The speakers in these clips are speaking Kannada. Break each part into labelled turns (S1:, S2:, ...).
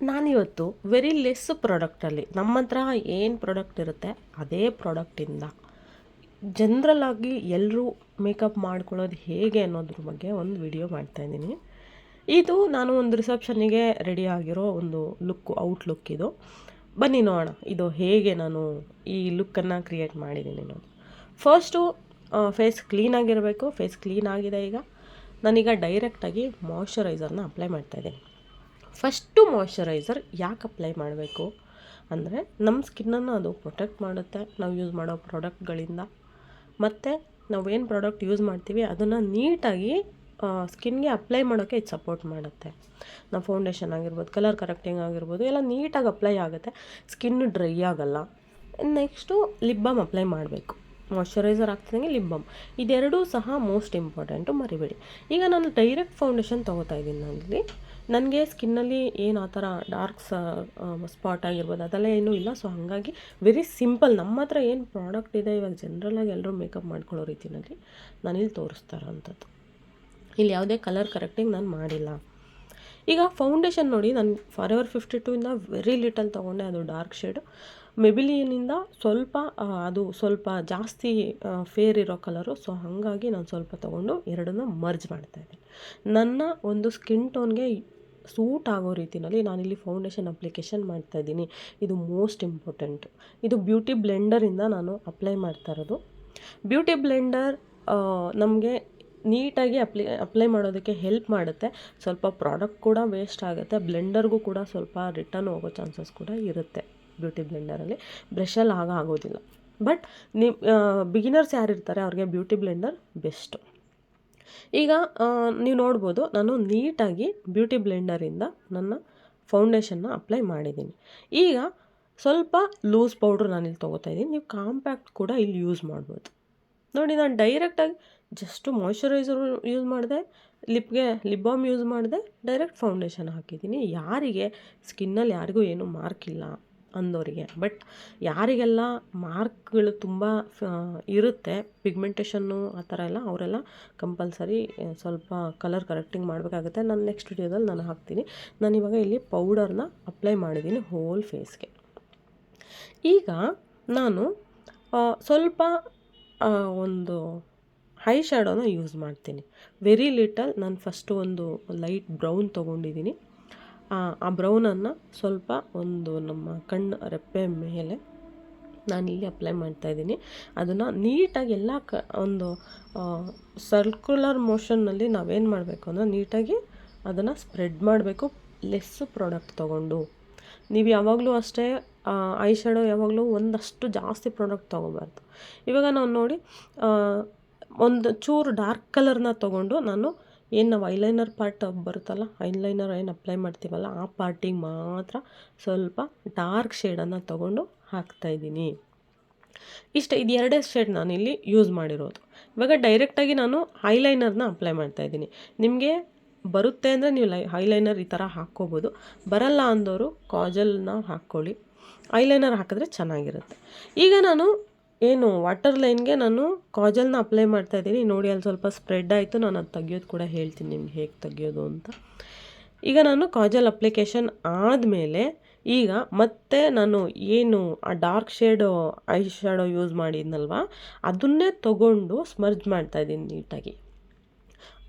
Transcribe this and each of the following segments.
S1: ನಾನಿವತ್ತು ವೆರಿ ಲೆಸ್ ಪ್ರಾಡಕ್ಟಲ್ಲಿ ನಮ್ಮ ಹತ್ರ ಏನು ಪ್ರಾಡಕ್ಟ್ ಇರುತ್ತೆ ಅದೇ ಪ್ರಾಡಕ್ಟಿಂದ ಜನ್ರಲ್ ಆಗಿ ಎಲ್ಲರೂ ಮೇಕಪ್ ಮಾಡ್ಕೊಳ್ಳೋದು ಹೇಗೆ ಅನ್ನೋದ್ರ ಬಗ್ಗೆ ಒಂದು ವಿಡಿಯೋ ಮಾಡ್ತಾ ಇದ್ದೀನಿ. ಇದು ನಾನು ಒಂದು ರಿಸೆಪ್ಷನ್ನಿಗೆ ರೆಡಿ ಆಗಿರೋ ಒಂದು ಲುಕ್ ಇದು. ಬನ್ನಿ ನೋಡೋಣ, ಇದು ಹೇಗೆ ನಾನು ಈ ಲುಕ್ಕನ್ನು ಕ್ರಿಯೇಟ್ ಮಾಡಿದ್ದೀನಿ ನೋಡಿ ಫಸ್ಟು ಫೇಸ್ ಕ್ಲೀನಾಗಿರಬೇಕು ಫೇಸ್ ಕ್ಲೀನ್ ಆಗಿದೆ ಈಗ. ನಾನೀಗ ಡೈರೆಕ್ಟಾಗಿ ಮಾಯ್ಶ್ಚರೈಸರ್ನ ಅಪ್ಲೈ ಮಾಡ್ತಾಯಿದ್ದೀನಿ ಫಸ್ಟು ಮಾಯ್ಶ್ಚರೈಸರ್ ಯಾಕೆ ಅಪ್ಲೈ ಮಾಡಬೇಕು? ಅಂದರೆ ನಮ್ಮ ಸ್ಕಿನ್ನನ್ನು ಅದು ಪ್ರೊಟೆಕ್ಟ್ ಮಾಡುತ್ತೆ, ನಾವು ಯೂಸ್ ಮಾಡೋ ಪ್ರಾಡಕ್ಟ್ಗಳಿಂದ. ಮತ್ತು ನಾವೇನು ಪ್ರಾಡಕ್ಟ್ ಯೂಸ್ ಮಾಡ್ತೀವಿ, ಅದನ್ನು ನೀಟಾಗಿ ಸ್ಕಿನ್ಗೆ ಅಪ್ಲೈ ಮಾಡೋಕ್ಕೆ ಇದು ಸಪೋರ್ಟ್ ಮಾಡುತ್ತೆ. ನಾವು ಫೌಂಡೇಶನ್ ಆಗಿರ್ಬೋದು, ಕಲರ್ ಕರೆಕ್ಟಿಂಗ್ ಆಗಿರ್ಬೋದು, ಎಲ್ಲ ನೀಟಾಗಿ ಅಪ್ಲೈ ಆಗುತ್ತೆ. ಸ್ಕಿನ್ ಡ್ರೈ ಆಗೋಲ್ಲ. ನೆಕ್ಸ್ಟು ಲಿಪ್ ಬಾಮ್ ಅಪ್ಲೈ ಮಾಡಬೇಕು. ಮಾಯ್ಶ್ಚರೈಸರ್ ಆಗ್ತಿದ್ದಂಗೆ ಲಿಪ್ ಬಾಮ್. ಇದೆರಡೂ ಸಹ ಮೋಸ್ಟ್ ಇಂಪಾರ್ಟೆಂಟು, ಮರಿಬೇಡಿ. ಈಗ ನಾನು ಡೈರೆಕ್ಟ್ ಫೌಂಡೇಶನ್ ತೊಗೋತಾ ಇದ್ದೀನಿ ನಾನಿಲ್ಲಿ. ನನಗೆ ಸ್ಕಿನ್ನಲ್ಲಿ ಏನು ಆ ಥರ ಡಾರ್ಕ್ ಸ್ಪಾಟ್ ಆಗಿರ್ಬೋದು, ಅದೆಲ್ಲ ಏನೂ ಇಲ್ಲ. ಸೊ ಹಾಗಾಗಿ ವೆರಿ ಸಿಂಪಲ್ ನಮ್ಮ ಹತ್ರ ಏನು ಪ್ರಾಡಕ್ಟ್ ಇದೆ, ಇವಾಗ ಜನ್ರಲಾಗಿ ಎಲ್ಲರೂ ಮೇಕಪ್ ಮಾಡ್ಕೊಳ್ಳೋ ರೀತಿಯಲ್ಲಿ ನಾನಿಲ್ಲಿ ತೋರಿಸ್ತಾ ಇರೋವಂಥದ್ದು ಇಲ್ಲಿ ಯಾವುದೇ ಕಲರ್ ಕರೆಕ್ಟಿಂಗ್ ನಾನು ಮಾಡಿಲ್ಲ. ಈಗ ಫೌಂಡೇಶನ್ ನೋಡಿ, ನಾನು ಫಾರ್ ಎವರ್ ಫಿಫ್ಟಿ ಟೂ ಇಂದ ವೆರಿ ಲಿಟಲ್ ತೊಗೊಂಡೆ, ಅದು ಡಾರ್ಕ್ ಶೇಡ್ ಮೆಬಿಲಿಯನಿಂದ ಸ್ವಲ್ಪ ಅದು ಸ್ವಲ್ಪ ಜಾಸ್ತಿ ಫೇರ್ ಇರೋ ಕಲರು ಸೊ ಹಾಗಾಗಿ ನಾನು ಸ್ವಲ್ಪ ತೊಗೊಂಡು ಎರಡನ್ನ ಮರ್ಜ್ ಮಾಡ್ತಾಯಿದ್ದೀನಿ ನನ್ನ ಒಂದು ಸ್ಕಿನ್ ಟೋನ್ಗೆ ಸೂಟ್ ಆಗೋ ರೀತಿಯಲ್ಲಿ ನಾನಿಲ್ಲಿ ಫೌಂಡೇಶನ್ ಅಪ್ಲಿಕೇಶನ್ ಮಾಡ್ತಾ ಇದ್ದೀನಿ. ಇದು ಮೋಸ್ಟ್ ಇಂಪಾರ್ಟೆಂಟ್ ಇದು ಬ್ಯೂಟಿ ಬ್ಲೆಂಡರಿಂದ ನಾನು ಅಪ್ಲೈ ಮಾಡ್ತಾ ಇರೋದು. ಬ್ಯೂಟಿ ಬ್ಲೆಂಡರ್ ನಮಗೆ ನೀಟಾಗಿ ಅಪ್ಲೈ ಅಪ್ಲೈ ಮಾಡೋದಕ್ಕೆ ಹೆಲ್ಪ್ ಮಾಡುತ್ತೆ. ಸ್ವಲ್ಪ ಪ್ರಾಡಕ್ಟ್ ಕೂಡ ವೇಸ್ಟ್ ಆಗುತ್ತೆ. ಬ್ಲೆಂಡರ್ಗೂ ಕೂಡ ಸ್ವಲ್ಪ ರಿಟರ್ನ್ ಹೋಗೋ ಚಾನ್ಸಸ್ ಕೂಡ ಇರುತ್ತೆ ಬ್ಯೂಟಿ ಬ್ಲೆಂಡರಲ್ಲಿ ಬ್ರಷಲ್ಲಿ ಆಗ ಆಗೋದಿಲ್ಲ. ಬಟ್ ನಿಮ್ಮ ಬಿಗಿನರ್ಸ್ ಯಾರಿರ್ತಾರೆ ಅವ್ರಿಗೆ ಬ್ಯೂಟಿ ಬ್ಲೆಂಡರ್ ಬೆಸ್ಟು ಈಗ ನೀವು ನೋಡ್ಬೋದು, ನಾನು ನೀಟಾಗಿ ಬ್ಯೂಟಿ ಬ್ಲೆಂಡರಿಂದ ನನ್ನ ಫೌಂಡೇಶನ್ನ ಅಪ್ಲೈ ಮಾಡಿದ್ದೀನಿ. ಈಗ, ಸ್ವಲ್ಪ ಲೂಸ್ ಪೌಡ್ರ್ ನಾನಿಲ್ಲಿ ತೊಗೋತಾ ಇದ್ದೀನಿ. ನೀವು ಕಾಂಪ್ಯಾಕ್ಟ್ ಕೂಡ ಇಲ್ಲಿ ಯೂಸ್ ಮಾಡ್ಬೋದು. ನೋಡಿ, ನಾನು ಡೈರೆಕ್ಟಾಗಿ ಜಸ್ಟು ಮಾಯ್ಶ್ಚರೈಸರ್ ಯೂಸ್ ಮಾಡಿದೆ, ಲಿಪ್ಗೆ, ಲಿಪ್ ಬಾಮ್ ಯೂಸ್ ಮಾಡಿದೆ, ಡೈರೆಕ್ಟ್ ಫೌಂಡೇಶನ್ ಹಾಕಿದ್ದೀನಿ. ಯಾರಿಗೆ, ಸ್ಕಿನ್ನಲ್ಲಿ ಯಾರಿಗೂ ಏನೂ ಮಾರ್ಕ್ ಇಲ್ಲ. ಅಂದವರಿಗೆ ಬಟ್ ಯಾರಿಗೆಲ್ಲ ಮಾರ್ಕ್ಗಳು ತುಂಬ ಇರುತ್ತೆ ಪಿಗ್ಮೆಂಟೇಷನ್ನು ಆ ಥರ ಎಲ್ಲ, ಅವರೆಲ್ಲ ಕಂಪಲ್ಸರಿ ಸ್ವಲ್ಪ ಕಲರ್ ಕರೆಕ್ಟಿಂಗ್ ಮಾಡಬೇಕಾಗುತ್ತೆ. ನಾನು ನೆಕ್ಸ್ಟ್ ವಿಡಿಯೋದಲ್ಲಿ ನಾನು ಹಾಕ್ತೀನಿ. ನಾನು ಇವಾಗ ಇಲ್ಲಿ ಪೌಡರ್ನ ಅಪ್ಲೈ ಮಾಡಿದ್ದೀನಿ ಹೋಲ್ ಫೇಸ್ಗೆ ಈಗ ನಾನು ಸ್ವಲ್ಪ ಒಂದು ಹೈ ಶ್ಯಾಡೋನ ಯೂಸ್ ಮಾಡ್ತೀನಿ. ವೆರಿ ಲಿಟಲ್ ನಾನು ಫಸ್ಟು ಒಂದು ಲೈಟ್ ಬ್ರೌನ್ ತೊಗೊಂಡಿದ್ದೀನಿ. ಆ ಬ್ರೌನನ್ನು ಸ್ವಲ್ಪ ಒಂದು ನಮ್ಮ ಕಣ್ಣು ರೆಪ್ಪೆ ಮೇಲೆ ನಾನು ಇಲ್ಲಿ ಅಪ್ಲೈ ಮಾಡ್ತಾಯಿದ್ದೀನಿ ಅದನ್ನು ನೀಟಾಗಿ ಎಲ್ಲ ಕ, ಒಂದು ಸರ್ಕ್ಯುಲರ್ ಮೋಷನ್ನಲ್ಲಿ ನಾವೇನು ಮಾಡಬೇಕು ಅಂದರೆ ನೀಟಾಗಿ ಅದನ್ನು ಸ್ಪ್ರೆಡ್ ಮಾಡಬೇಕು ಲೆಸ್ ಪ್ರಾಡಕ್ಟ್ ತೊಗೊಂಡು. ನೀವು ಯಾವಾಗಲೂ ಅಷ್ಟೇ ಐ ಶ್ಯಾಡೋ ಯಾವಾಗಲೂ ಒಂದಷ್ಟು ಜಾಸ್ತಿ ಪ್ರಾಡಕ್ಟ್ ತೊಗೋಬಾರ್ದು. ಇವಾಗ ನಾವು ನೋಡಿ ಒಂದು ಚೂರು ಡಾರ್ಕ್ ಕಲರ್ನ ತೊಗೊಂಡು ನಾನು ಏನು ನಾವು ಐಲೈನರ್ ಪಾರ್ಟ್ ಬರುತ್ತಲ್ಲ ಐಲೈನರ್ ಏನು ಅಪ್ಲೈ ಮಾಡ್ತೀವಲ್ಲ, ಆ ಪಾರ್ಟಿಗೆ ಮಾತ್ರ ಸ್ವಲ್ಪ ಡಾರ್ಕ್ ಶೇಡನ್ನು ತೊಗೊಂಡು ಹಾಕ್ತಾಯಿದ್ದೀನಿ ಇಷ್ಟ ಇದು ಎರಡೇ ಶೇಡ್ ನಾನಿಲ್ಲಿ ಯೂಸ್ ಮಾಡಿರೋದು. ಇವಾಗ ಡೈರೆಕ್ಟಾಗಿ ನಾನು ಐಲೈನರ್ನ ಅಪ್ಲೈ ಮಾಡ್ತಾಯಿದ್ದೀನಿ ನಿಮಗೆ ಬರುತ್ತೆ ಅಂದರೆ ನೀವು ಲೈ ಐಲೈನರ್ ಈ ಥರ ಹಾಕ್ಕೋಬೋದು. ಬರಲ್ಲ ಅಂದವರು ಕಾಜಲ್ನ ಹಾಕ್ಕೊಳ್ಳಿ. ಐಲೈನರ್ ಹಾಕಿದ್ರೆ ಚೆನ್ನಾಗಿರುತ್ತೆ. ಈಗ ನಾನು ಏನು ವಾಟರ್ ಲೈನ್ಗೆ ನಾನು ಕಾಜಲ್ನ ಅಪ್ಲೈ ಮಾಡ್ತಾ ಇದ್ದೀನಿ. ನೋಡಿ, ಅಲ್ಲಿ ಸ್ವಲ್ಪ ಸ್ಪ್ರೆಡ್ ಆಯಿತು. ನಾನು ಅದು ತೆಗಿಯೋದು ಕೂಡ ಹೇಳ್ತೀನಿ ನಿಮ್ಗೆ ಹೇಗೆ ತೆಗಿಯೋದು ಅಂತ. ಈಗ ನಾನು ಕಾಜಲ್ ಅಪ್ಲಿಕೇಶನ್ ಆದಮೇಲೆ ಈಗ ಮತ್ತೆ ನಾನು ಏನು ಆ dark shade eye shadow use ಮಾಡಿದ್ನಲ್ವ, ಅದನ್ನೇ ತಗೊಂಡು ಸ್ಮರ್ಜ್ ಮಾಡ್ತಾಯಿದ್ದೀನಿ ನೀಟಾಗಿ.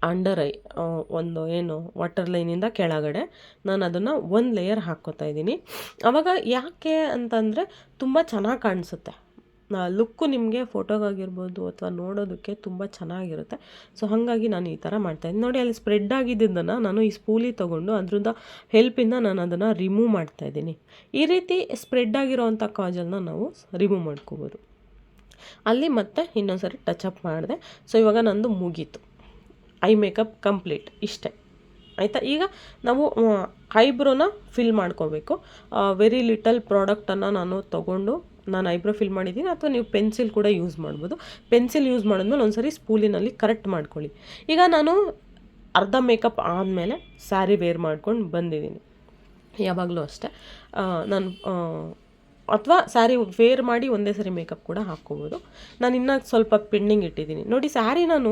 S1: ಅಂಡರ್ ಐ ಒಂದು ಏನು ವಾಟರ್ ಲೈನಿಂದ ಕೆಳಗಡೆ ನಾನು ಅದನ್ನು ಒಂದು ಲೇಯರ್ ಹಾಕ್ಕೋತಾ ಇದ್ದೀನಿ. ಆವಾಗ ಯಾಕೆ ಅಂತಂದರೆ ತುಂಬ ಚೆನ್ನಾಗಿ ಕಾಣಿಸುತ್ತೆ. ಲುಕ್ಕು ನಿಮಗೆ ಫೋಟೋಗಾಗಿರ್ಬೋದು ಅಥವಾ ನೋಡೋದಕ್ಕೆ ತುಂಬ ಚೆನ್ನಾಗಿರುತ್ತೆ. ಸೊ ಹಾಗಾಗಿ ನಾನು ಈ ಥರ ಮಾಡ್ತಾಯಿದ್ದೀನಿ ನೋಡಿ, ಅಲ್ಲಿ ಸ್ಪ್ರೆಡ್ ಆಗಿದ್ದನ್ನು ನಾನು ಈ ಸ್ಪೂಲಿ ತೊಗೊಂಡು ಅದರಿಂದ ಹೆಲ್ಪಿಂದ ನಾನು ಅದನ್ನು ರಿಮೂವ್ ಮಾಡ್ತಾಯಿದ್ದೀನಿ ಈ ರೀತಿ ಸ್ಪ್ರೆಡ್ ಆಗಿರೋವಂಥ ಕಾಜಲ್ನ ನಾವು ರಿಮೂವ್ ಮಾಡ್ಕೋಬೋದು. ಅಲ್ಲಿ ಮತ್ತೆ ಇನ್ನೊಂದು ಸರಿ ಅಪ್ ಮಾಡಿದೆ. ಸೊ ಇವಾಗ ನಂದು ಮುಗೀತು. ಐ ಮೇಕಪ್ ಕಂಪ್ಲೀಟ್ ಇಷ್ಟೇ. ಆಯಿತಾ? ಈಗ ನಾವು ಐಬ್ರೋನ ಫಿಲ್ ಮಾಡ್ಕೋಬೇಕು. ವೆರಿ ಲಿಟಲ್ ಪ್ರಾಡಕ್ಟನ್ನು ನಾನು ತೊಗೊಂಡು ನಾನು ಐಬ್ರೋ ಫಿಲ್ ಮಾಡಿದ್ದೀನಿ ಅಥವಾ ನೀವು ಪೆನ್ಸಿಲ್ ಕೂಡ ಯೂಸ್ ಮಾಡ್ಬೋದು. ಪೆನ್ಸಿಲ್ ಯೂಸ್ ಮಾಡಿದ್ಮೇಲೆ ಒಂದು ಸರಿ ಸ್ಪೂಲಿನಲ್ಲಿ ಕರೆಕ್ಟ್ ಮಾಡ್ಕೊಳ್ಳಿ. ಈಗ ನಾನು ಅರ್ಧ ಮೇಕಪ್ ಆದಮೇಲೆ ಸ್ಯಾರಿ ವೇರ್ ಮಾಡ್ಕೊಂಡು ಬಂದಿದ್ದೀನಿ. ಯಾವಾಗಲೂ ಅಷ್ಟೇ. ನಾನು ಅಥವಾ ಸ್ಯಾರಿ ವೇರ್ ಮಾಡಿ ಒಂದೇ ಸರಿ ಮೇಕಪ್ ಕೂಡ ಹಾಕ್ಕೋಬೋದು. ನಾನು ಇನ್ನೂ ಸ್ವಲ್ಪ ಪಿನ್ನಿಂಗ್ ಇಟ್ಟಿದ್ದೀನಿ. ನೋಡಿ, ಸ್ಯಾರಿ ನಾನು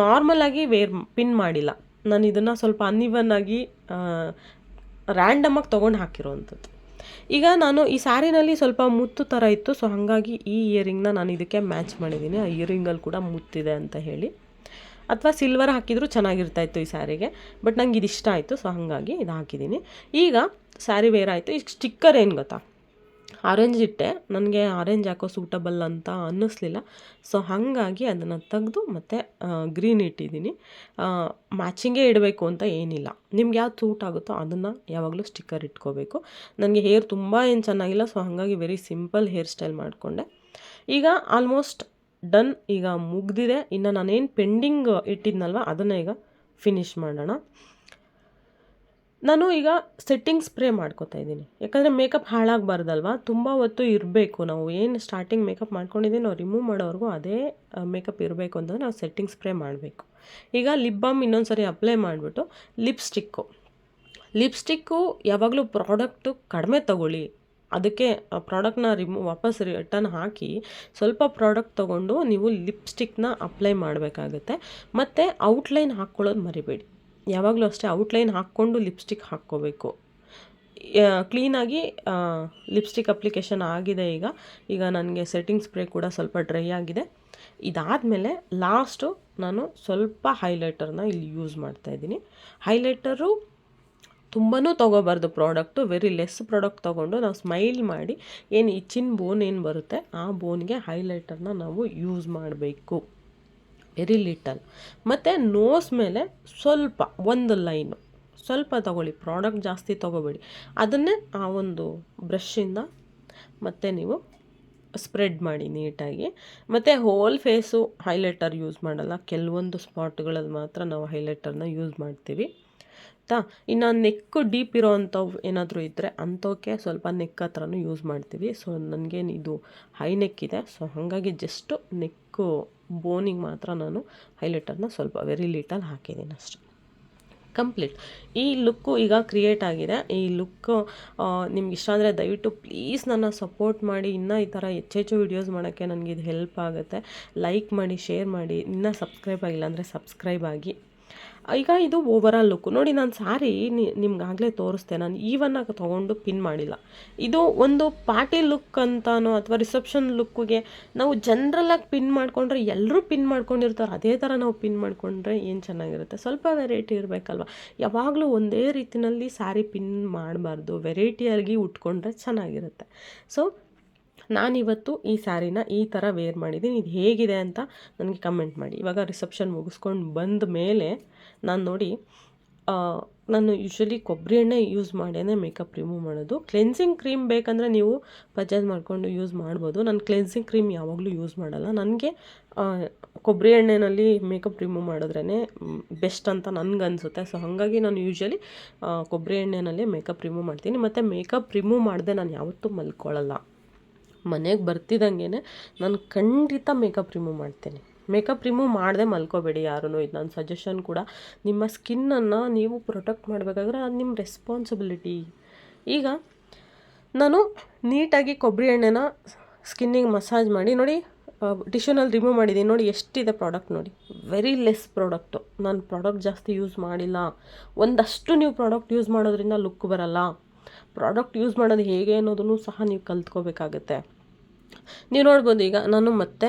S1: ನಾರ್ಮಲಾಗಿ ವೇರ್ ಪಿನ್ ಮಾಡಿಲ್ಲ. ನಾನು ಇದನ್ನು ಸ್ವಲ್ಪ ಅನ್ಇವನ್ ಆಗಿ ರ್ಯಾಂಡಮಾಗಿ ತೊಗೊಂಡು ಹಾಕಿರೋವಂಥದ್ದು ಈಗ ನಾನು ಈ ಸ್ಯಾರಿನಲ್ಲಿ ಸ್ವಲ್ಪ ಮುತ್ತು ಥರ ಇತ್ತು ಸೊ ಹಾಗಾಗಿ ಈ ಇಯರಿಂಗ್ನ ನಾನು ಇದಕ್ಕೆ ಮ್ಯಾಚ್ ಮಾಡಿದ್ದೀನಿ ಆ ಇಯರಿಂಗಲ್ಲಿ ಕೂಡ ಮುತ್ತಿದೆ ಅಂತ ಹೇಳಿ. ಅಥವಾ ಸಿಲ್ವರ್ ಹಾಕಿದರೂ ಚೆನ್ನಾಗಿರ್ತಾ ಇತ್ತು ಈ ಸ್ಯಾರಿಗೆ ಬಟ್ ನಂಗೆ ಇದು ಇಷ್ಟ ಆಯಿತು ಸೊ ಹಾಗಾಗಿ ಇದು ಹಾಕಿದ್ದೀನಿ ಈಗ ಸ್ಯಾರಿ ವೇರ್ ಆಯಿತು. ಈಗ ಸ್ಟಿಕ್ಕರ್ ಏನು ಗೊತ್ತಾ? ಆರೆಂಜ್ ಇಟ್ಟೆ. ನನಗೆ ಆರೆಂಜ್ ಯಾಕೋ ಸೂಟಬಲ್ ಅಂತ ಅನ್ನಿಸ್ಲಿಲ್ಲ. ಸೊ ಹಾಗಾಗಿ ಅದನ್ನು ತೆಗೆದು ಮತ್ತು ಗ್ರೀನ್ ಇಟ್ಟಿದ್ದೀನಿ. ಮ್ಯಾಚಿಂಗೇ ಇಡಬೇಕು ಅಂತ ಏನಿಲ್ಲ. ನಿಮ್ಗೆ ಯಾವ್ದು ಸೂಟ್ ಆಗುತ್ತೋ ಅದನ್ನು ಯಾವಾಗಲೂ ಸ್ಟಿಕ್ಕರ್ ಇಟ್ಕೋಬೇಕು. ನನಗೆ ಹೇರ್ ತುಂಬ ಏನು ಚೆನ್ನಾಗಿಲ್ಲ ಸೊ ಹಾಗಾಗಿ ವೆರಿ ಸಿಂಪಲ್ ಹೇರ್ ಸ್ಟೈಲ್ ಮಾಡಿಕೊಂಡೆ. ಈಗ ಆಲ್ಮೋಸ್ಟ್ ಡನ್ ಈಗ ಮುಗ್ದಿದೆ. ಇನ್ನು ನಾನೇನು ಪೆಂಡಿಂಗ್ ಇಟ್ಟಿದ್ನಲ್ವ, ಅದನ್ನು ಈಗ ಫಿನಿಶ್ ಮಾಡೋಣ. ನಾನು ಈಗ ಸೆಟ್ಟಿಂಗ್ ಸ್ಪ್ರೇ ಮಾಡ್ಕೋತಾ ಇದ್ದೀನಿ. ಯಾಕಂದರೆ ಮೇಕಪ್ ಹಾಳಾಗಬಾರ್ದಲ್ವ? ತುಂಬ ಹೊತ್ತು ಇರಬೇಕು. ನಾವು ಏನು ಸ್ಟಾರ್ಟಿಂಗ್ ಮೇಕಪ್ ಮಾಡ್ಕೊಂಡಿದ್ದೀವಿ ನಾವು ರಿಮೂವ್ ಮಾಡೋವರೆಗೂ ಅದೇ ಮೇಕಪ್ ಇರಬೇಕು ಅಂತಂದರೆ ನಾವು ಸೆಟ್ಟಿಂಗ್ ಸ್ಪ್ರೇ ಮಾಡಬೇಕು. ಈಗ ಲಿಪ್ ಬಾಮ್ ಇನ್ನೊಂದು ಸರಿ ಅಪ್ಲೈ ಮಾಡಿಬಿಟ್ಟು ಲಿಪ್ಸ್ಟಿಕ್ಕು ಲಿಪ್ಸ್ಟಿಕ್ಕು ಯಾವಾಗಲೂ ಪ್ರಾಡಕ್ಟು ಕಡಿಮೆ ತಗೊಳ್ಳಿ. ಅದಕ್ಕೆ ಪ್ರಾಡಕ್ಟ್ನ ರಿಮೂವ್ ವಾಪಸ್ ರಿಟರ್ನ್ ಹಾಕಿ ಸ್ವಲ್ಪ ಪ್ರಾಡಕ್ಟ್ ತೊಗೊಂಡು ನೀವು ಲಿಪ್ಸ್ಟಿಕ್ನ ಅಪ್ಲೈ ಮಾಡಬೇಕಾಗತ್ತೆ. ಮತ್ತು ಔಟ್ಲೈನ್ ಹಾಕ್ಕೊಳ್ಳೋದು ಮರಿಬೇಡಿ. ಯಾವಾಗಲೂ ಅಷ್ಟೇ ಔಟ್ಲೈನ್ ಹಾಕ್ಕೊಂಡು ಲಿಪ್ಸ್ಟಿಕ್ ಹಾಕ್ಕೋಬೇಕು. ಕ್ಲೀನಾಗಿ ಲಿಪ್ಸ್ಟಿಕ್ ಅಪ್ಲಿಕೇಶನ್ ಆಗಿದೆ ಈಗ. ಈಗ ನನಗೆ ಸೆಟ್ಟಿಂಗ್ ಸ್ಪ್ರೇ ಕೂಡ ಸ್ವಲ್ಪ ಡ್ರೈ ಆಗಿದೆ. ಇದಾದಮೇಲೆ ಲಾಸ್ಟು ನಾನು ಸ್ವಲ್ಪ ಹೈಲೈಟರ್ನ ಇಲ್ಲಿ ಯೂಸ್ ಮಾಡ್ತಾಯಿದ್ದೀನಿ ಹೈಲೈಟರು ತುಂಬಾ ತೊಗೋಬಾರ್ದು ಪ್ರಾಡಕ್ಟು ವೆರಿ ಲೆಸ್ ಪ್ರಾಡಕ್ಟ್ ತೊಗೊಂಡು ನಾವು ಸ್ಮೈಲ್ ಮಾಡಿ ಏನು ಈ ಚಿನ್ ಬೋನ್ ಏನು ಬರುತ್ತೆ, ಆ ಬೋನ್ಗೆ ಹೈಲೈಟರ್ನ ನಾವು ಯೂಸ್ ಮಾಡಬೇಕು. ವೆರಿ ಲಿಟಲ್ ಮತ್ತು ನೋಸ್ ಮೇಲೆ ಸ್ವಲ್ಪ, ಒಂದು ಲೈನು ಸ್ವಲ್ಪ ತಗೊಳ್ಳಿ ಪ್ರಾಡಕ್ಟ್ ಜಾಸ್ತಿ ತೊಗೋಬೇಡಿ. ಅದನ್ನೇ ಆ ಒಂದು ಬ್ರಷಿಂದ ಮತ್ತೆ ನೀವು ಸ್ಪ್ರೆಡ್ ಮಾಡಿ ನೀಟಾಗಿ. ಮತ್ತು ಹೋಲ್ ಫೇಸು ಹೈಲೈಟರ್ ಯೂಸ್ ಮಾಡಲ್ಲ. ಕೆಲವೊಂದು ಸ್ಪಾಟ್ಗಳಲ್ಲಿ ಮಾತ್ರ ನಾವು ಹೈಲೈಟರ್ನ ಯೂಸ್ ಮಾಡ್ತೀವಿ. ಆಯಿತಾ ಇನ್ನು ನೆಕ್ಕು ಡೀಪ್ ಇರೋ ಅಂಥವು ಏನಾದರೂ ಇದ್ದರೆ ಅಂಥವಕ್ಕೆ ಸ್ವಲ್ಪ ನೆಕ್ ಹತ್ರನೂ ಯೂಸ್ ಮಾಡ್ತೀವಿ. ಸೊ ನನಗೇನು ಇದು ಹೈ ನೆಕ್ ಇದೆ. ಸೊ ಹಾಗಾಗಿ ಜಸ್ಟು ನೆಕ್ಕು ಬೋನಿಗೆ ಮಾತ್ರ ನಾನು ಹೈಲೈಟರ್ನ ಸ್ವಲ್ಪ ವೆರಿ ಲೀಟಲ್ಲಿ ಹಾಕಿದ್ದೀನಿ ಅಷ್ಟೆ. ಕಂಪ್ಲೀಟ್. ಈ ಲುಕ್ಕು ಈಗ ಕ್ರಿಯೇಟ್ ಆಗಿದೆ. ಈ ಲುಕ್ಕು ನಿಮ್ಗೆ ಇಷ್ಟ ಅಂದರೆ ದಯವಿಟ್ಟು ಪ್ಲೀಸ್ ನನ್ನ ಸಪೋರ್ಟ್ ಮಾಡಿ. ಇನ್ನೂ ಈ ಥರ ಹೆಚ್ಚೆಚ್ಚು ವೀಡಿಯೋಸ್ ಮಾಡೋಕ್ಕೆ ನನಗೆ ಇದು ಹೆಲ್ಪ್ ಆಗುತ್ತೆ. ಲೈಕ್ ಮಾಡಿ, ಶೇರ್ ಮಾಡಿ. ಇನ್ನೂ ಸಬ್ಸ್ಕ್ರೈಬ್ ಆಗಿಲ್ಲ ಅಂದರೆ ಸಬ್ಸ್ಕ್ರೈಬ್ ಆಗಿ. ಈಗ ಇದು ಓವರಾಲ್ ಲುಕ್ಕು ನೋಡಿ, ನಾನು ಸ್ಯಾರಿ ನಿಮ್ಗಾಗಲೇ ತೋರಿಸ್ದೆ ನಾನು ಈವನ್ನಾಗಿ ತೊಗೊಂಡು ಪಿನ್ ಮಾಡಿಲ್ಲ. ಇದು ಒಂದು ಪಾರ್ಟಿ ಲುಕ್ ಅಂತಾನೋ ಅಥವಾ ರಿಸೆಪ್ಷನ್ ಲುಕ್ಕಿಗೆ ನಾವು ಜನ್ರಲಾಗಿ ಪಿನ್ ಮಾಡಿಕೊಂಡ್ರೆ ಎಲ್ಲರೂ ಪಿನ್ ಮಾಡ್ಕೊಂಡಿರ್ತಾರೆ. ಅದೇ ಥರ ನಾವು ಪಿನ್ ಮಾಡಿಕೊಂಡ್ರೆ ಏನು ಚೆನ್ನಾಗಿರುತ್ತೆ? ಸ್ವಲ್ಪ ವೆರೈಟಿ ಇರಬೇಕಲ್ವ? ಯಾವಾಗಲೂ ಒಂದೇ ರೀತಿಯಲ್ಲಿ ಸ್ಯಾರಿ ಪಿನ್ ಮಾಡಬಾರ್ದು. ವೆರೈಟಿಯಾಗಿ ಉಟ್ಕೊಂಡ್ರೆ ಚೆನ್ನಾಗಿರುತ್ತೆ. ಸೊ ನಾನಿವತ್ತು ಈ ಸ್ಯಾರಿನ ಈ ಥರ ವೇರ್ ಮಾಡಿದ್ದೀನಿ. ಇದು ಹೇಗಿದೆ ಅಂತ ನನಗೆ ಕಮೆಂಟ್ ಮಾಡಿ. ಇವಾಗ ರಿಸೆಪ್ಷನ್ ಮುಗಿಸ್ಕೊಂಡು ಬಂದ ಮೇಲೆ ನಾನು ನೋಡಿ ನಾನು ಯೂಶ್ವಲಿ ಕೊಬ್ಬರಿ ಎಣ್ಣೆ ಯೂಸ್ ಮಾಡೇ ಮೇಕಪ್ ರಿಮೂವ್ ಮಾಡೋದು. ಕ್ಲೆನ್ಸಿಂಗ್ ಕ್ರೀಮ್ ಬೇಕಂದರೆ ನೀವು ಪರ್ಚೇಸ್ ಮಾಡಿಕೊಂಡು ಯೂಸ್ ಮಾಡ್ಬೋದು. ನಾನು ಕ್ಲೆನ್ಸಿಂಗ್ ಕ್ರೀಮ್ ಯಾವಾಗಲೂ ಯೂಸ್ ಮಾಡಲ್ಲ. ನನಗೆ ಕೊಬ್ಬರಿ ಎಣ್ಣೆಯಲ್ಲಿ ಮೇಕಪ್ ರಿಮೂವ್ ಮಾಡಿದ್ರೇ ಬೆಸ್ಟ್ ಅಂತ ನನಗನ್ಸುತ್ತೆ ಸೊ ಹಾಗಾಗಿ ನಾನು ಯೂಶ್ವಲಿ ಕೊಬ್ಬರಿ ಎಣ್ಣೆನಲ್ಲೇ ಮೇಕಪ್ ರಿಮೂವ್ ಮಾಡ್ತೀನಿ. ಮತ್ತು ಮೇಕಪ್ ರಿಮೂವ್ ಮಾಡಿದೆ ನಾನು ಯಾವತ್ತೂ ಮಲ್ಕೊಳ್ಳಲ್ಲ. ಮನೆಗೆ ಬರ್ತಿದ್ದಂಗೆ ನಾನು ಖಂಡಿತ ಮೇಕಪ್ ರಿಮೂವ್ ಮಾಡ್ತೇನೆ. ಮೇಕಪ್ ರಿಮೂವ್ ಮಾಡದೆ ಮಲ್ಕೋಬೇಡಿ ಯಾರೂ ಇದು ನನ್ನ ಸಜೆಷನ್ ಕೂಡ ನಿಮ್ಮ ಸ್ಕಿನ್ನನ್ನು ನೀವು ಪ್ರೊಟೆಕ್ಟ್ ಮಾಡಬೇಕಾದ್ರೆ ಅದು ನಿಮ್ಮ ರೆಸ್ಪಾನ್ಸಿಬಿಲಿಟಿ ಈಗ ನಾನು ನೀಟಾಗಿ ಕೊಬ್ಬರಿ ಎಣ್ಣೆನ ಸ್ಕಿನ್ನಿಗೆ ಮಸಾಜ್ ಮಾಡಿ, ನೋಡಿ ಟಿಶನಲ್ಲಿ ರಿಮೂವ್ ಮಾಡಿದ್ದೀನಿ ನೋಡಿ, ಎಷ್ಟಿದೆ ಪ್ರಾಡಕ್ಟ್ ನೋಡಿ. ವೆರಿ ಲೆಸ್ ಪ್ರಾಡಕ್ಟು ನಾನು ಪ್ರಾಡಕ್ಟ್ ಜಾಸ್ತಿ ಯೂಸ್ ಮಾಡಿಲ್ಲ. ಒಂದಷ್ಟು ನೀವು ಪ್ರಾಡಕ್ಟ್ ಯೂಸ್ ಮಾಡೋದ್ರಿಂದ ಲುಕ್ ಬರಲ್ಲ. ಪ್ರಾಡಕ್ಟ್ ಯೂಸ್ ಮಾಡೋದು ಹೇಗೆ ಅನ್ನೋದನ್ನು ಸಹ ನೀವು ಕಲ್ತ್ಕೋಬೇಕಾಗತ್ತೆ. ನೀವು ನೋಡ್ಬೋದು ಈಗ ನಾನು ಮತ್ತೆ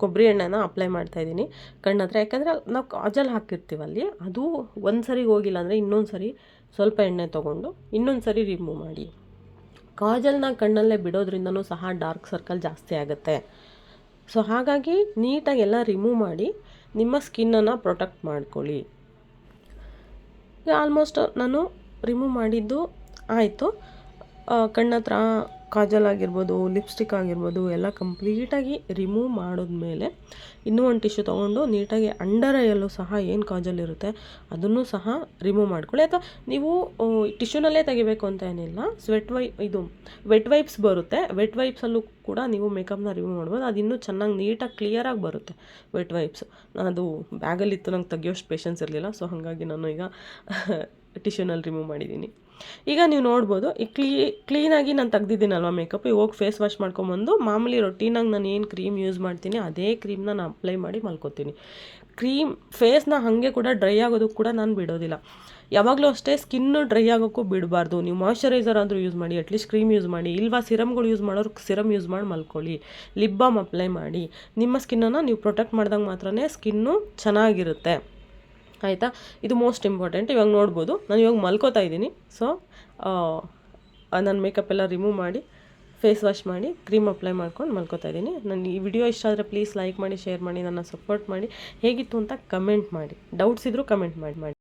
S1: ಕೊಬ್ಬರಿ ಎಣ್ಣೆನ ಅಪ್ಲೈ ಮಾಡ್ತಾಯಿದ್ದೀನಿ ಕಣ್ಣು ಹತ್ರ ಯಾಕಂದರೆ ನಾವು ಕಾಜಲ್ ಹಾಕಿರ್ತೀವಲ್ಲಿ, ಅದು ಒಂದು ಸರಿ ಹೋಗಿಲ್ಲ ಅಂದರೆ ಇನ್ನೊಂದು ಸರಿ ಸ್ವಲ್ಪ ಎಣ್ಣೆ ತೊಗೊಂಡು ಇನ್ನೊಂದು ಸರಿ ರಿಮೂವ್ ಮಾಡಿ. ಕಾಜಲ್ನ ಕಣ್ಣಲ್ಲೇ ಬಿಡೋದ್ರಿಂದನೂ ಸಹ ಡಾರ್ಕ್ ಸರ್ಕಲ್ ಜಾಸ್ತಿ ಆಗುತ್ತೆ. ಸೊ ಹಾಗಾಗಿ ನೀಟಾಗಿ ಎಲ್ಲ ರಿಮೂವ್ ಮಾಡಿ ನಿಮ್ಮ ಸ್ಕಿನ್ನನ್ನು ಪ್ರೊಟೆಕ್ಟ್ ಮಾಡ್ಕೊಳ್ಳಿ. ಆಲ್ಮೋಸ್ಟ್ ನಾನು ರಿಮೂವ್ ಮಾಡಿದ್ದು ಆಯಿತು. ಕಣ್ಣತ್ರ ಕಾಜಲ್ ಆಗಿರ್ಬೋದು, ಲಿಪ್ಸ್ಟಿಕ್ ಆಗಿರ್ಬೋದು, ಎಲ್ಲ ಕಂಪ್ಲೀಟಾಗಿ ರಿಮೂವ್ ಮಾಡಿದ್ಮೇಲೆ ಇನ್ನೂ ಒಂದು ಟಿಶ್ಯೂ ತೊಗೊಂಡು ನೀಟಾಗಿ ಅಂಡರ್ ಐಯಲ್ಲೂ ಸಹ ಏನು ಕಾಜಲ್ ಇರುತ್ತೆ ಅದನ್ನು ಸಹ ರಿಮೂವ್ ಮಾಡ್ಕೊಳ್ಳಿ. ಅಥವಾ ನೀವು ಟಿಶ್ಯೂನಲ್ಲೇ ತೆಗಿಬೇಕು ಅಂತ ಏನಿಲ್ಲ. ಸ್ವೆಟ್ ವೈ ಇದು ವೆಟ್ ವೈಪ್ಸ್ ಬರುತ್ತೆ. ವೆಟ್ ವೈಪ್ಸಲ್ಲೂ ಕೂಡ ನೀವು ಮೇಕಪ್ನ ರಿಮೂವ್ ಮಾಡ್ಬೋದು. ಅದು ಇನ್ನೂ ಚೆನ್ನಾಗಿ ನೀಟಾಗಿ ಕ್ಲಿಯರಾಗಿ ಬರುತ್ತೆ ವೆಟ್ ವೈಪ್ಸ್ ಅದು ಬ್ಯಾಗಲ್ಲಿತ್ತು ನಂಗೆ ತೆಗಿಯೋಷ್ಟು ಪೇಷನ್ಸ್ ಇರಲಿಲ್ಲ. ಸೊ ಹಾಗಾಗಿ ನಾನು ಈಗ ಟಿಶ್ಯೂನಲ್ಲಿ ರಿಮೂವ್ ಮಾಡಿದ್ದೀನಿ. ಈಗ ನೀವು ನೋಡ್ಬೋದು, ಈ ಕ್ಲೀ, ಕ್ಲೀನಾಗಿ ನಾನು ತೆಗ್ದಿದ್ದೀನಲ್ವ ಮೇಕಪ್ ಈಗ ಹೋಗಿ ಫೇಸ್ ವಾಶ್ ಮಾಡ್ಕೊಂಬಂದು ಮಾಮೂಲಿ ರೊಟೀನಾಗಿ ನಾನು ಏನು ಕ್ರೀಮ್ ಯೂಸ್ ಮಾಡ್ತೀನಿ, ಅದೇ ಕ್ರೀಮ್ನ ನಾನು ಅಪ್ಲೈ ಮಾಡಿ ಮಲ್ಕೋತೀನಿ. ಕ್ರೀಮ್ ಫೇಸ್ನ ಹಾಗೆ ಕೂಡ ಡ್ರೈ ಆಗೋದಕ್ಕೆ ಕೂಡ ನಾನು ಬಿಡೋದಿಲ್ಲ. ಯಾವಾಗಲೂ ಅಷ್ಟೇ ಸ್ಕಿನ್ನು ಡ್ರೈ ಆಗೋಕ್ಕೂ ಬಿಡಬಾರ್ದು. ನೀವು ಮಾಯಶ್ಚರೈಸರ್ ಆದರೂ ಯೂಸ್ ಮಾಡಿ ಅಟ್ಲೀಸ್ಟ್ ಕ್ರೀಮ್ ಯೂಸ್ ಮಾಡಿ, ಇಲ್ವಾ ಸಿರಮ್ಗಳು ಯೂಸ್ ಮಾಡೋರು ಸಿರಮ್ ಯೂಸ್ ಮಾಡಿ ಮಲ್ಕೊಳ್ಳಿ. ಲಿಪ್ ಬಾಮ್ ಅಪ್ಲೈ ಮಾಡಿ. ನಿಮ್ಮ ಸ್ಕಿನ್ನನ್ನು ನೀವು ಪ್ರೊಟೆಕ್ಟ್ ಮಾಡಿದಾಗ ಮಾತ್ರನೇ ಸ್ಕಿನ್ನು ಚೆನ್ನಾಗಿರುತ್ತೆ. ಆಯಿತಾ? ಇದು ಮೋಸ್ಟ್ ಇಂಪಾರ್ಟೆಂಟ್ ಇವಾಗ ನೋಡ್ಬೋದು. ನಾನು ಇವಾಗ ಮಲ್ಕೋತಾ ಇದ್ದೀನಿ. ಸೊ ನನ್ನ ಮೇಕಪ್ ಎಲ್ಲ ರಿಮೂವ್ ಮಾಡಿ ಫೇಸ್ ವಾಶ್ ಮಾಡಿ ಕ್ರೀಮ್ ಅಪ್ಲೈ ಮಾಡ್ಕೊಂಡು ಮಲ್ಕೋತಾ ಇದ್ದೀನಿ. ನಾನು ಈ ವಿಡಿಯೋ ಇಷ್ಟ ಆದರೆ ಪ್ಲೀಸ್ ಲೈಕ್ ಮಾಡಿ ಶೇರ್ ಮಾಡಿ, ನನ್ನ ಸಪೋರ್ಟ್ ಮಾಡಿ. ಹೇಗಿತ್ತು ಅಂತ ಕಮೆಂಟ್ ಮಾಡಿ. ಡೌಟ್ಸ್ ಇದ್ದರೂ ಕಮೆಂಟ್ ಮಾಡಿ ಮಾಡಿ.